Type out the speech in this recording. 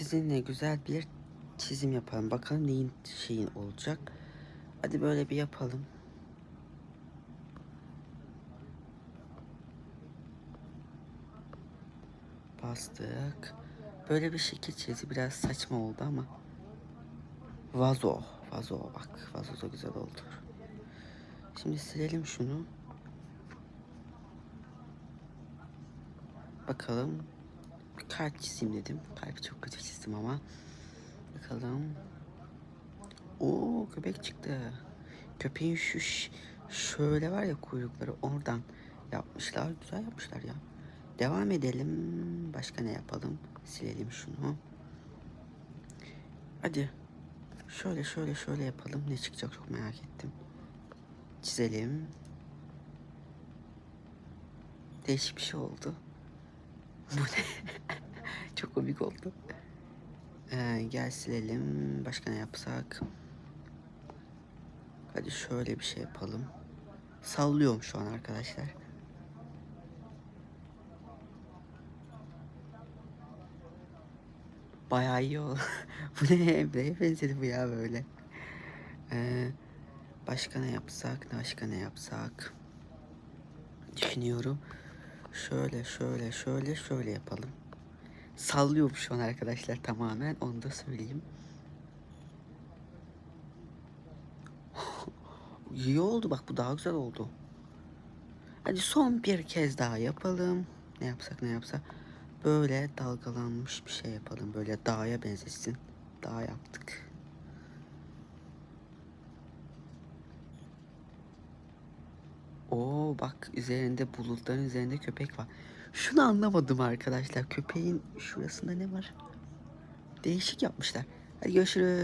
sizinle güzel bir çizim yapalım. Bakalım neyin şeyin olacak. Hadi böyle bir yapalım. Bastık. Böyle bir şekil çizdi. Biraz saçma oldu ama. Vazo. Vazo bak. Vazo da güzel oldu. Şimdi silelim şunu. Bakalım. Kalp çizeyim dedim. Kalbi çok kötü çizdim ama. Bakalım. Oo köpek çıktı. Köpeğin şu şöyle var ya kuyrukları oradan yapmışlar. Güzel yapmışlar ya. Devam edelim. Başka ne yapalım? Silelim şunu. Hadi. Şöyle şöyle şöyle yapalım. Ne çıkacak çok merak ettim. Çizelim. Değişik bir şey oldu. Bu ne? Komik oldu. Ee, gel silelim. Başka ne yapsak? Hadi şöyle bir şey yapalım. Sallıyorum şu an arkadaşlar. Bayağı iyi oldu. bu ne? Neye benzedi bu ya böyle? Ee, başka ne yapsak? Başka ne yapsak? Düşünüyorum. Şöyle şöyle şöyle şöyle yapalım. Sallıyorum şu an arkadaşlar tamamen. Onu da söyleyeyim. İyi oldu bak bu daha güzel oldu. Hadi son bir kez daha yapalım. Ne yapsak ne yapsak. Böyle dalgalanmış bir şey yapalım. Böyle dağa benzesin. Dağ yaptık. Bak üzerinde bulutların üzerinde köpek var. Şunu anlamadım arkadaşlar. Köpeğin şurasında ne var? Değişik yapmışlar. Hadi görüşürüz.